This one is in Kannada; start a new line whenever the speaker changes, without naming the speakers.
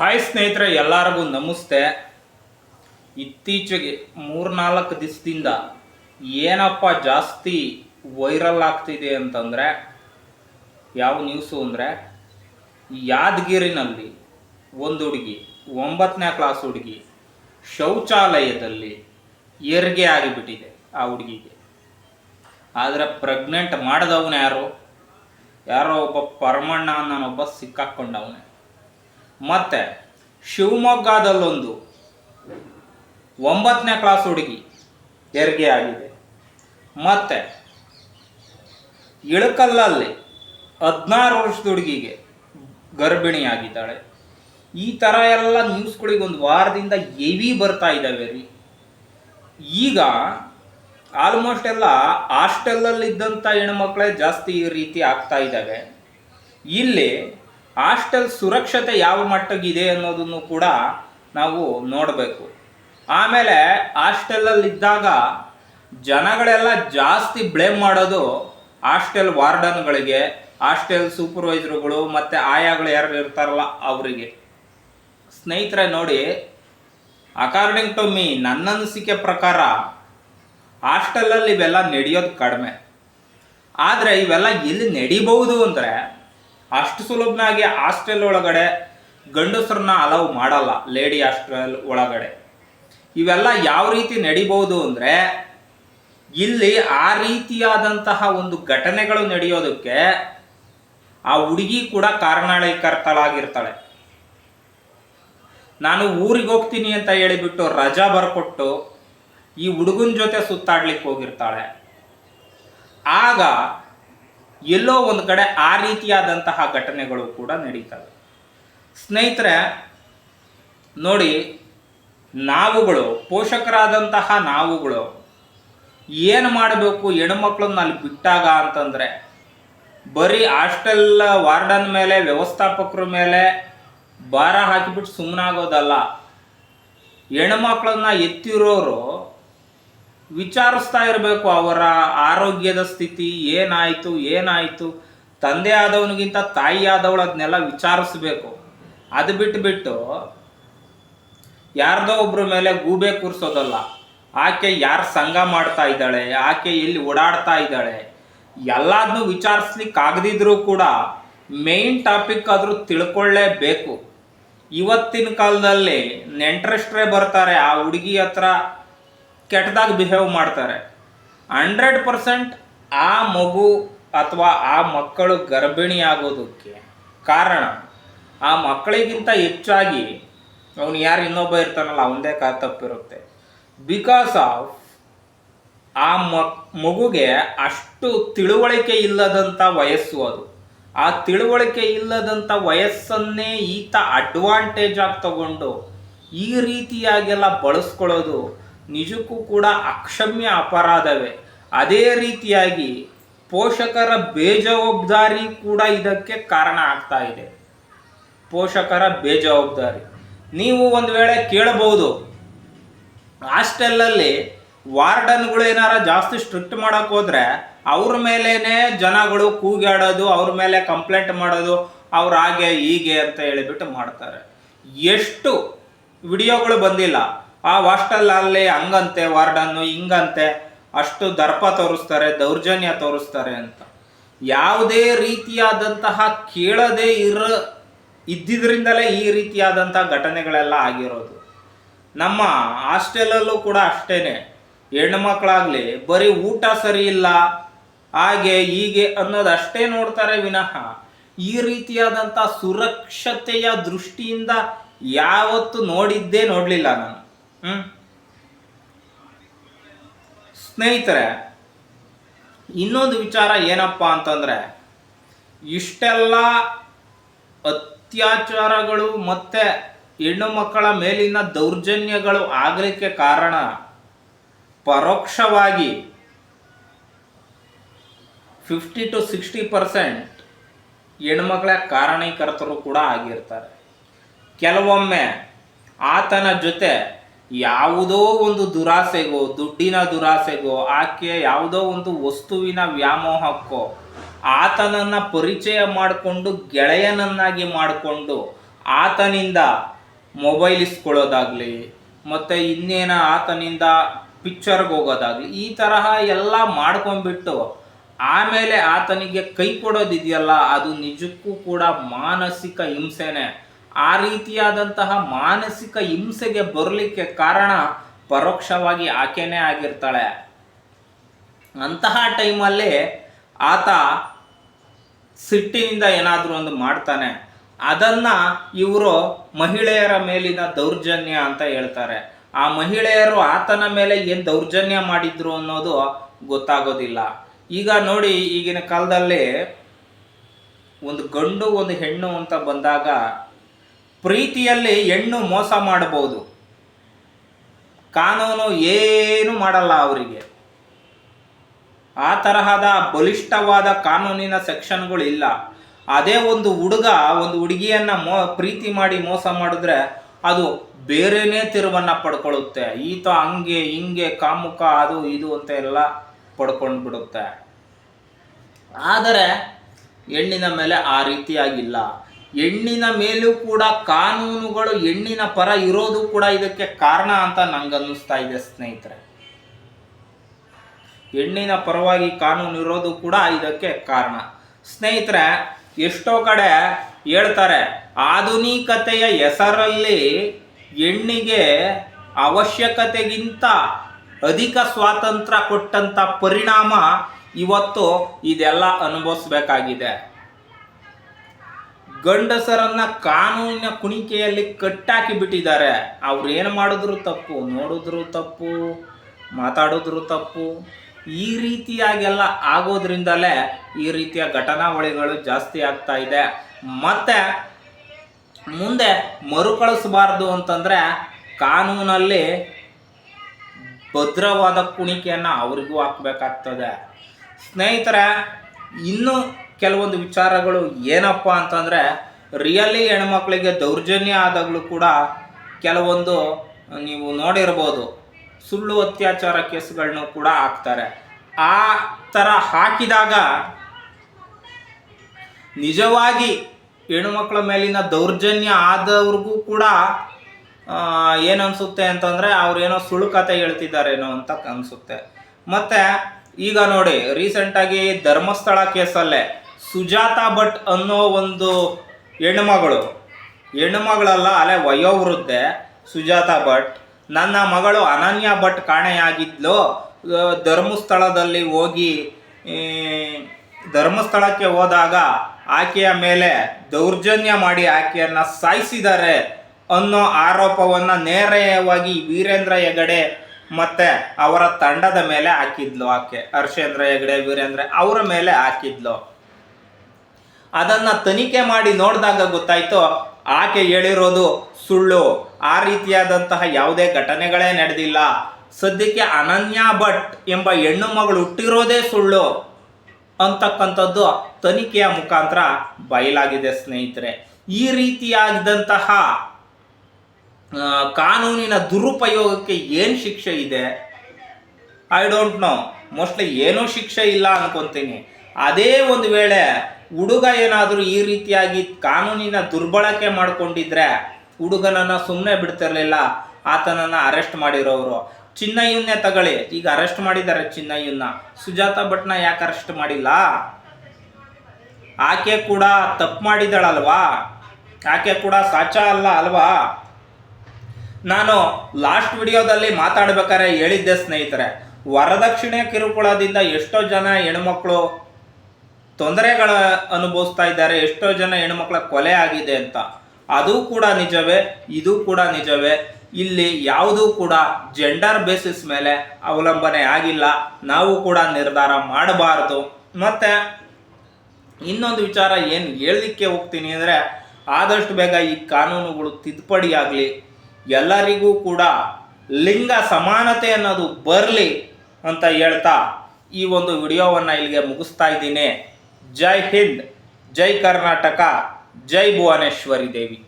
ಹಾಯ್ ಸ್ನೇಹಿತರೆ, ಎಲ್ಲರಿಗೂ ನಮಸ್ತೆ. ಇತ್ತೀಚೆಗೆ ಮೂರ್ನಾಲ್ಕು ದಿವಸದಿಂದ ಏನಪ್ಪ ಜಾಸ್ತಿ ವೈರಲ್ ಆಗ್ತಿದೆ ಅಂತಂದರೆ, ಯಾವ ನ್ಯೂಸು ಅಂದರೆ, ಯಾದಗಿರಿನಲ್ಲಿ ಒಂದು ಹುಡುಗಿ ಒಂಬತ್ತನೇ ಕ್ಲಾಸ್ ಹುಡುಗಿ ಶೌಚಾಲಯದಲ್ಲಿ ಹೆರಿಗೆ ಆಗಿಬಿಟ್ಟಿದೆ ಆ ಹುಡುಗಿಗೆ. ಆದರೆ ಪ್ರೆಗ್ನೆಂಟ್ ಮಾಡಿದವನು ಯಾರು? ಯಾರೋ ಒಬ್ಬ ಪರಮಣ್ಣ ಅನ್ನೋನೊಬ್ಬ ಸಿಕ್ಕಾಕ್ಕೊಂಡವನೆ ಮತ್ತೆ ಶಿವಮೊಗ್ಗದಲ್ಲೊಂದು ಒಂಬತ್ತನೇ ಕ್ಲಾಸ್ ಹುಡುಗಿ ಹೆರಿಗೆ ಆಗಿದೆ. ಮತ್ತೆ ಇಳಕಲ್ಲಲ್ಲಿ ಹದಿನಾರು ವರ್ಷದ ಹುಡುಗಿಗೆ ಗರ್ಭಿಣಿಯಾಗಿದ್ದಾಳೆ. ಈ ಥರ ಎಲ್ಲ ನ್ಯೂಸ್ಗಳಿಗೆ ಒಂದು ವಾರದಿಂದ ಎವಿ ಬರ್ತಾ ಇದ್ದಾವೆ ರೀ. ಈಗ ಆಲ್ಮೋಸ್ಟ್ ಎಲ್ಲ ಹಾಸ್ಟೆಲಲ್ಲಿದ್ದಂಥ ಹೆಣ್ಮಕ್ಳೇ ಜಾಸ್ತಿ ಈ ರೀತಿ ಆಗ್ತಾ ಇದ್ದಾವೆ. ಇಲ್ಲಿ ಹಾಸ್ಟೆಲ್ ಸುರಕ್ಷತೆ ಯಾವ ಮಟ್ಟಗಿದೆ ಅನ್ನೋದನ್ನು ಕೂಡ ನಾವು ನೋಡಬೇಕು. ಆಮೇಲೆ ಹಾಸ್ಟೆಲಲ್ಲಿದ್ದಾಗ ಜನಗಳೆಲ್ಲ ಜಾಸ್ತಿ ಬ್ಲೇಮ್ ಮಾಡೋದು ಹಾಸ್ಟೆಲ್ ವಾರ್ಡನ್ಗಳಿಗೆ, ಹಾಸ್ಟೆಲ್ ಸೂಪರ್ವೈಸರ್ಗಳು ಮತ್ತು ಆಯಾಗಳು ಯಾರು ಇರ್ತಾರಲ್ಲ ಅವರಿಗೆ. ಸ್ನೇಹಿತರೆ ನೋಡಿ ಅಕಾರ್ಡಿಂಗ್ ಟು ಮೀ ನನ್ನ ಅನಿಸಿಕೆ ಪ್ರಕಾರ ಹಾಸ್ಟೆಲಲ್ಲಿ ಇವೆಲ್ಲ ನಡೆಯೋದು ಕಡಿಮೆ. ಆದರೆ ಇವೆಲ್ಲ ಎಲ್ಲಿ ನಡಿಬಹುದು ಅಂದರೆ ಅಷ್ಟು ಸುಲಭನಾಗಿ ಹಾಸ್ಟೆಲ್ ಒಳಗಡೆ ಗಂಡಸರನ್ನ ಅಲೌ ಮಾಡಲ್ಲ ಲೇಡಿ ಹಾಸ್ಟೆಲ್ ಒಳಗಡೆ. ಇವೆಲ್ಲ ಯಾವ ರೀತಿ ನಡಿಬಹುದು ಅಂದರೆ, ಇಲ್ಲಿ ಆ ರೀತಿಯಾದಂತಹ ಒಂದು ಘಟನೆಗಳು ನಡೆಯೋದಕ್ಕೆ ಆ ಹುಡುಗಿ ಕೂಡ ಕಾರಣಕರ್ತಳಾಗಿರ್ತಾಳೆ ನಾನು ಊರಿಗೆ ಹೋಗ್ತೀನಿ ಅಂತ ಹೇಳಿಬಿಟ್ಟು ರಜಾ ಬರ್ಕೊಟ್ಟು ಈ ಹುಡುಗನ ಜೊತೆ ಸುತ್ತಾಡ್ಲಿಕ್ಕೆ ಹೋಗಿರ್ತಾಳೆ. ಆಗ ಎಲ್ಲೋ ಒಂದು ಕಡೆ ಆ ರೀತಿಯಾದಂತಹ ಘಟನೆಗಳು ಕೂಡ ನಡೀತವೆ. ಸ್ನೇಹಿತರೆ, ನೋಡಿ, ನಾವುಗಳು, ಪೋಷಕರಾದಂತಹ ನಾವುಗಳು ಏನು ಮಾಡಬೇಕು ಹೆಣ್ಮಕ್ಳನ್ನ ಅಲ್ಲಿ ಬಿಟ್ಟಾಗ ಅಂತಂದರೆ, ಬರೀ ಹಾಸ್ಟೆಲ್ ವಾರ್ಡನ್ ಮೇಲೆ, ವ್ಯವಸ್ಥಾಪಕರ ಮೇಲೆ ಭಾರ ಹಾಕಿಬಿಟ್ಟು ಸುಮ್ಮನಾಗೋದಲ್ಲ ಹೆಣ್ಮಕ್ಳನ್ನ ಎತ್ತಿರೋರು ವಿಚಾರಿಸ್ತಾ ಇರಬೇಕು ಅವರ ಆರೋಗ್ಯದ ಸ್ಥಿತಿ, ಏನಾಯಿತು ಏನಾಯಿತು. ತಂದೆ ಆದವನಿಗಿಂತ ತಾಯಿ ಆದವಳು ಅದನ್ನೆಲ್ಲ ವಿಚಾರಿಸ್ಬೇಕು. ಅದು ಬಿಟ್ಟು ಯಾರ್ದೋ ಒಬ್ಬರ ಮೇಲೆ ಗೂಬೆ ಕೂರಿಸೋದಲ್ಲ. ಆಕೆ ಯಾರು ಸಂಘ ಮಾಡ್ತಾ ಇದ್ದಾಳೆ, ಆಕೆ ಎಲ್ಲಿ ಓಡಾಡ್ತಾ ಇದ್ದಾಳೆ. ಎಲ್ಲದನ್ನೂ ವಿಚಾರಿಸ್ಲಿಕ್ಕೆ ಆಗದಿದ್ರೂ ಕೂಡ ಮೇನ್ ಟಾಪಿಕ್ ಆದರೂ ತಿಳ್ಕೊಳ್ಳೇಬೇಕು. ಇವತ್ತಿನ ಕಾಲದಲ್ಲಿ ನೆಂಟರಷ್ಟರೇ ಬರ್ತಾರೆ, ಆ ಹುಡುಗಿ ಹತ್ರ ಕೆಟ್ಟದಾಗಿ ಬಿಹೇವ್ ಮಾಡ್ತಾರೆ. ಹಂಡ್ರೆಡ್ ಪರ್ಸೆಂಟ್ ಆ ಮಗು ಅಥವಾ ಆ ಮಕ್ಕಳು ಗರ್ಭಿಣಿ ಆಗೋದಕ್ಕೆ ಕಾರಣ, ಆ ಮಕ್ಕಳಿಗಿಂತ ಹೆಚ್ಚಾಗಿ ಅವನು ಯಾರು ಇನ್ನೊಬ್ಬ ಇರ್ತಾನಲ್ಲ, ಅವನದೇ ಕಾ ತಪ್ಪಿರುತ್ತೆ. ಬಿಕಾಸ್ ಆಫ್ ಆ ಮಗುಗೆ ಅಷ್ಟು ತಿಳುವಳಿಕೆ ಇಲ್ಲದಂಥ ವಯಸ್ಸು ಅದು. ಆ ತಿಳುವಳಿಕೆ ಇಲ್ಲದಂಥ ವಯಸ್ಸನ್ನೇ ಈತ ಅಡ್ವಾಂಟೇಜ್ ಆಗಿ ತಗೊಂಡು ಈ ರೀತಿಯಾಗೆಲ್ಲ ಬಳಸ್ಕೊಳ್ಳೋದು ನಿಜಕ್ಕೂ ಕೂಡ ಅಕ್ಷಮ್ಯ ಅಪರಾಧವೇ. ಅದೇ ರೀತಿಯಾಗಿ ಪೋಷಕರ ಬೇಜವಾಬ್ದಾರಿ ಕೂಡ ಇದಕ್ಕೆ ಕಾರಣ ಆಗ್ತಾ ಇದೆ. ಪೋಷಕರ ಬೇಜವಾಬ್ದಾರಿ. ನೀವು ಒಂದು ವೇಳೆ ಕೇಳಬಹುದು, ಹಾಸ್ಟೆಲಲ್ಲಿ ವಾರ್ಡನ್ಗಳು ಏನಾರ ಜಾಸ್ತಿ ಸ್ಟ್ರಿಕ್ಟ್ ಮಾಡಕ್ಕೆ ಹೋದ್ರೆ ಅವ್ರ ಮೇಲೇನೆ ಜನಗಳು ಕೂಗಾಡೋದು, ಅವ್ರ ಮೇಲೆ ಕಂಪ್ಲೇಂಟ್ ಮಾಡೋದು, ಅವ್ರು ಹಾಗೆ ಹೀಗೆ ಅಂತ ಹೇಳಿಬಿಟ್ಟು ಮಾಡ್ತಾರೆ. ಎಷ್ಟು ವಿಡಿಯೋಗಳು ಬಂದಿಲ್ಲ. ಆ ಹಾಸ್ಟೆಲಲ್ಲಿ ಹಂಗಂತೆ, ವಾರ್ಡನ್ನು ಹಿಂಗಂತೆ, ಅಷ್ಟು ದರ್ಪ ತೋರಿಸ್ತಾರೆ, ದೌರ್ಜನ್ಯ ತೋರಿಸ್ತಾರೆ ಅಂತ. ಯಾವುದೇ ರೀತಿಯಾದಂತಹ ಕೇಳದೇ ಇರ, ಇದ್ದಿದ್ರಿಂದಲೇ ಈ ರೀತಿಯಾದಂಥ ಘಟನೆಗಳೆಲ್ಲ ಆಗಿರೋದು. ನಮ್ಮ ಹಾಸ್ಟೆಲಲ್ಲೂ ಕೂಡ ಅಷ್ಟೇನೆ. ಹೆಣ್ಣು ಮಕ್ಕಳಾಗಲಿ, ಬರೀ ಊಟ ಸರಿ ಇಲ್ಲ, ಹಾಗೆ ಹೀಗೆ ಅನ್ನೋದಷ್ಟೇ ನೋಡ್ತಾರೆ ವಿನಃ. ಈ ರೀತಿಯಾದಂಥ ಸುರಕ್ಷತೆಯ ದೃಷ್ಟಿಯಿಂದ ಯಾವತ್ತು ನೋಡಿದ್ದೇ ನೋಡಲಿಲ್ಲ ನಾನು. ಸ್ನೇಹಿತರೆ, ಇನ್ನೊಂದು ವಿಚಾರ ಏನಪ್ಪ ಅಂತಂದರೆ, ಇಷ್ಟೆಲ್ಲ ಅತ್ಯಾಚಾರಗಳು ಮತ್ತು ಹೆಣ್ಣು ಮಕ್ಕಳ ಮೇಲಿನ ದೌರ್ಜನ್ಯಗಳು ಆಗಲಿಕ್ಕೆ ಕಾರಣ ಪರೋಕ್ಷವಾಗಿ ಫಿಫ್ಟಿ ಟು ಸಿಕ್ಸ್ಟಿ ಪರ್ಸೆಂಟ್ ಹೆಣ್ಮಕ್ಳ ಕಾರಣೀಕರ್ತರು ಕೂಡ ಆಗಿರ್ತಾರೆ. ಕೆಲವೊಮ್ಮೆ ಆತನ ಜೊತೆ ಯಾವುದೋ ಒಂದು ದುರಾಸೆಗೋ, ದುಡ್ಡಿನ ದುರಾಸೆಗೋ ಆಕೆ ಯಾವುದೋ ಒಂದು ವಸ್ತುವಿನ ವ್ಯಾಮೋಹಕ್ಕೋ, ಆತನನ್ನು ಪರಿಚಯ ಮಾಡಿಕೊಂಡು ಗೆಳೆಯನನ್ನಾಗಿ ಮಾಡಿಕೊಂಡು ಆತನಿಂದ ಮೊಬೈಲ್ ಇಸ್ಕೊಳ್ಳೋದಾಗಲಿ, ಮತ್ತು ಇನ್ನೇನ ಆತನಿಂದ ಪಿಕ್ಚರ್ಗೆ ಹೋಗೋದಾಗಲಿ, ಈ ತರಹ ಎಲ್ಲ ಮಾಡ್ಕೊಂಡ್ಬಿಟ್ಟು ಆಮೇಲೆ ಆತನಿಗೆ ಕೈ ಕೊಡೋದಿದೆಯಲ್ಲ, ಅದು ನಿಜಕ್ಕೂ ಕೂಡ ಮಾನಸಿಕ ಹಿಂಸೆನೆ. ಆ ರೀತಿಯಾದಂತಹ ಮಾನಸಿಕ ಹಿಂಸೆಗೆ ಬರಲಿಕ್ಕೆ ಕಾರಣ ಪರೋಕ್ಷವಾಗಿ ಆಕೆನೇ ಆಗಿರ್ತಾಳೆ. ಅಂತಹ ಟೈಮಲ್ಲಿ ಆತ ಸಿಟ್ಟಿನಿಂದ ಏನಾದರೂ ಒಂದು ಮಾಡ್ತಾನೆ. ಅದನ್ನ ಇವರು ಮಹಿಳೆಯರ ಮೇಲಿನ ದೌರ್ಜನ್ಯ ಅಂತ ಹೇಳ್ತಾರೆ. ಆ ಮಹಿಳೆಯರು ಆತನ ಮೇಲೆ ಏನು ದೌರ್ಜನ್ಯ ಮಾಡಿದ್ರು ಅನ್ನೋದು ಗೊತ್ತಾಗೋದಿಲ್ಲ. ಈಗ ನೋಡಿ ಈಗಿನ ಕಾಲದಲ್ಲಿ ಒಂದು ಗಂಡು ಒಂದು ಹೆಣ್ಣು ಅಂತ ಬಂದಾಗ ಪ್ರೀತಿಯಲ್ಲಿ ಹೆಣ್ಣು ಮೋಸ ಮಾಡಬಹುದು. ಕಾನೂನು ಏನು ಮಾಡಲ್ಲ ಅವರಿಗೆ. ಆ ತರಹದ ಬಲಿಷ್ಠವಾದ ಕಾನೂನಿನ ಸೆಕ್ಷನ್ಗಳು ಇಲ್ಲ. ಅದೇ ಒಂದು ಹುಡುಗ ಒಂದು ಹುಡುಗಿಯನ್ನ ಮೋ, ಪ್ರೀತಿ ಮಾಡಿ ಮೋಸ ಮಾಡಿದ್ರೆ ಅದು ಬೇರೆನೇ ತಿರುವನ್ನ ಪಡ್ಕೊಳ್ಳುತ್ತೆ. ಈತ ಹಂಗೆ, ಹಿಂಗೆ, ಕಾಮುಕ, ಅದು, ಇದು ಅಂತ ಎಲ್ಲ ಪಡ್ಕೊಂಡು ಬಿಡುತ್ತೆ ಆದರೆ ಹೆಣ್ಣಿನ ಮೇಲೆ ಆ ರೀತಿಯಾಗಿಲ್ಲ. ಹೆಣ್ಣಿನ ಮೇಲೂ ಕೂಡ ಕಾನೂನುಗಳು ಹೆಣ್ಣಿನ ಪರ ಇರೋದು ಕೂಡ ಇದಕ್ಕೆ ಕಾರಣ ಅಂತ ನಂಗನ್ನಿಸ್ತಾ ಇದೆ ಸ್ನೇಹಿತರೆ. ಹೆಣ್ಣಿನ ಪರವಾಗಿ ಕಾನೂನು ಇರೋದು ಕೂಡ ಇದಕ್ಕೆ ಕಾರಣ. ಸ್ನೇಹಿತರೆ, ಎಷ್ಟೋ ಕಡೆ ಹೇಳ್ತಾರೆ, ಆಧುನಿಕತೆಯ ಹೆಸರಲ್ಲಿ ಹೆಣ್ಣಿಗೆ ಅವಶ್ಯಕತೆಗಿಂತ ಅಧಿಕ ಸ್ವಾತಂತ್ರ್ಯ ಕೊಟ್ಟಂಥ ಪರಿಣಾಮ ಇವತ್ತು ಇದೆಲ್ಲ ಅನುಭವಿಸ್ಬೇಕಾಗಿದೆ. ಗಂಡಸರನ್ನ ಕಾನೂನಿನ ಕುಣಿಕೆಯಲ್ಲಿ ಕಟ್ಟಾಕಿ ಬಿಟ್ಟಿದ್ದಾರೆ. ಅವ್ರು ಏನು ಮಾಡಿದ್ರು ತಪ್ಪು, ನೋಡಿದ್ರು ತಪ್ಪು, ಮಾತಾಡಿದ್ರು ತಪ್ಪು. ಈ ರೀತಿಯಾಗೆಲ್ಲ ಆಗೋದ್ರಿಂದಲೇ ಈ ರೀತಿಯ ಘಟನಾವಳಿಗಳು ಜಾಸ್ತಿ ಆಗ್ತಾ ಇದೆ. ಮತ್ತೆ ಮುಂದೆ ಮರುಕಳಿಸಬಾರ್ದು ಅಂತಂದರೆ ಕಾನೂನಲ್ಲಿ ಭದ್ರವಾದ ಕುಣಿಕೆಯನ್ನು ಅವರಿಗೂ ಹಾಕಬೇಕಾಗ್ತದೆ. ಸ್ನೇಹಿತರೆ, ಇನ್ನು ಕೆಲವೊಂದು ವಿಚಾರಗಳು ಏನಪ್ಪ ಅಂತಂದರೆ ರಿಯಲಿ ಹೆಣ್ಮಕ್ಳಿಗೆ ದೌರ್ಜನ್ಯ ಆದಾಗಲೂ ಕೂಡ ಕೆಲವೊಂದು, ನೀವು ನೋಡಿರ್ಬೋದು, ಸುಳ್ಳು ಅತ್ಯಾಚಾರ ಕೇಸ್ಗಳನ್ನು ಕೂಡ ಹಾಕ್ತಾರೆ. ಆ ಥರ ಹಾಕಿದಾಗ ನಿಜವಾಗಿ ಹೆಣ್ಣುಮಕ್ಕಳ ಮೇಲಿನ ದೌರ್ಜನ್ಯ ಆದವ್ರಿಗೂ ಕೂಡ ಏನು ಅನಿಸುತ್ತೆ ಅಂತಂದರೆ, ಅವ್ರೇನೋ ಸುಳ್ಳು ಕತೆ ಹೇಳ್ತಿದ್ದಾರೇನೋ ಅಂತ ಅನಿಸುತ್ತೆ. ಮತ್ತು, ಈಗ ನೋಡಿ ರೀಸೆಂಟಾಗಿ ಧರ್ಮಸ್ಥಳ ಕೇಸಲ್ಲೇ ಸುಜಾತಾ ಭಟ್ ಅನ್ನೋ ಒಂದು ಹೆಣ್ಣುಮಗಳು ಹೆಣ್ಣುಮಗಳಲ್ಲ ಅಲೆ ವಯೋವೃದ್ಧೆ ಸುಜಾತಾ ಭಟ್. ನನ್ನ ಮಗಳು ಅನನ್ಯ ಭಟ್ ಕಾಣೆಯಾಗಿದ್ಲು. ಧರ್ಮಸ್ಥಳದಲ್ಲಿ ಹೋಗಿ ಧರ್ಮಸ್ಥಳಕ್ಕೆ ಹೋದಾಗ ಆಕೆಯ ಮೇಲೆ ದೌರ್ಜನ್ಯ ಮಾಡಿ ಆಕೆಯನ್ನು ಸಾಯಿಸಿದ್ದಾರೆ ಅನ್ನೋ ಆರೋಪವನ್ನು ನೇರವಾಗಿ ವೀರೇಂದ್ರ ಹೆಗಡೆ ಮತ್ತೆ ಅವರ ತಂಡದ ಮೇಲೆ ಹಾಕಿದ್ಲು ಆಕೆ. ಹರ್ಷೇಂದ್ರ ಹೆಗಡೆ, ವೀರೇಂದ್ರ ಅವರ ಮೇಲೆ ಹಾಕಿದ್ಲು. ಅದನ್ನ ತನಿಖೆ ಮಾಡಿ ನೋಡಿದಾಗ ಗೊತ್ತಾಯ್ತು, ಆಕೆ ಹೇಳಿರೋದು ಸುಳ್ಳು. ಆ ರೀತಿಯಾದಂತಹ ಯಾವುದೇ ಘಟನೆಗಳೇ ನಡೆದಿಲ್ಲ. ಸದ್ಯಕ್ಕೆ ಅನನ್ಯ ಭಟ್ ಎಂಬ ಹೆಣ್ಣು ಮಗಳು ಹುಟ್ಟಿರೋದೇ ಸುಳ್ಳು. ಅಂತಕ್ಕಂಥದ್ದು ತನಿಖೆಯ ಮುಖಾಂತರ ಬಯಲಾಗಿದೆ ಸ್ನೇಹಿತರೆ. ಈ ರೀತಿಯಾದಂತಹ ಕಾನೂನಿನ ದುರುಪಯೋಗಕ್ಕೆ ಏನು ಶಿಕ್ಷೆ ಇದೆ? ಐ ಡೋಂಟ್ ನೋ ಮೋಸ್ಟ್ಲಿ ಏನೂ ಶಿಕ್ಷೆ ಇಲ್ಲ ಅನ್ಕೊಂತೀನಿ. ಅದೇ ಒಂದು ವೇಳೆ ಹುಡುಗ ಏನಾದರೂ ಈ ರೀತಿಯಾಗಿ ಕಾನೂನಿನ ದುರ್ಬಳಕೆ ಮಾಡಿಕೊಂಡಿದ್ರೆ ಹುಡುಗನನ್ನು ಸುಮ್ಮನೆ ಬಿಡ್ತಿರಲಿಲ್ಲ, ಆತನನ್ನ ಅರೆಸ್ಟ್ ಮಾಡಿರೋರು. ಚಿನ್ನಯ್ಯನ್ನೇ ತಗೊಳ್ಳಿ. ಈಗ ಅರೆಸ್ಟ್ ಮಾಡಿದ್ದಾರೆ ಚಿನ್ನಯ್ಯನ್ನ. ಸುಜಾತ ಭಟ್ನ ಯಾಕೆ ಅರೆಸ್ಟ್ ಮಾಡಿಲ್ಲ? ಆಕೆ ಕೂಡ ತಪ್ಪು ಮಾಡಿದಳಲ್ವಾ ಆಕೆ ಕೂಡ ಸಾಚ ಅಲ್ಲ ಅಲ್ವಾ? ನಾನು ಲಾಸ್ಟ್ ವಿಡಿಯೋದಲ್ಲಿ ಮಾತಾಡ್ಬೇಕಾದ್ರೆ ಹೇಳಿದ್ದೆ ಸ್ನೇಹಿತರೆ, ವರದಕ್ಷಿಣೆ ಕಿರುಕುಳದಿಂದ ಎಷ್ಟೋ ಜನ ಹೆಣ್ಮಕ್ಳು ತೊಂದರೆಗಳ ಅನುಭವಿಸ್ತಾ ಇದ್ದಾರೆ, ಎಷ್ಟೋ ಜನ ಹೆಣ್ಮಕ್ಳ ಕೊಲೆ ಆಗಿದೆ ಅಂತ. ಅದು ಕೂಡ ನಿಜವೇ, ಇದು ಕೂಡ ನಿಜವೇ. ಇಲ್ಲಿ ಯಾವುದೂ ಕೂಡ ಜೆಂಡರ್ ಬೇಸಿಸ್ ಮೇಲೆ ಅವಲಂಬನೆ ಆಗಿಲ್ಲ. ನಾವು ಕೂಡ ನಿರ್ಧಾರ ಮಾಡಬಾರ್ದು. ಮತ್ತೆ, ಇನ್ನೊಂದು ವಿಚಾರ ಏನು ಹೇಳಲಿಕ್ಕೆ ಹೋಗ್ತೀನಿ ಅಂದರೆ, ಆದಷ್ಟು ಬೇಗ ಈ ಕಾನೂನುಗಳು ತಿದ್ದುಪಡಿ ಆಗಲಿ, ಎಲ್ಲರಿಗೂ ಕೂಡ ಲಿಂಗ ಸಮಾನತೆ ಅನ್ನೋದು ಬರಲಿ ಅಂತ ಹೇಳ್ತಾ ಈ ಒಂದು ವಿಡಿಯೋವನ್ನು ಇಲ್ಲಿಗೆ ಮುಗಿಸ್ತಾ ಇದ್ದೀನಿ. જય હિન્દ જય કર્ણાટકા જય ભુવનેશ્વરી દેવી.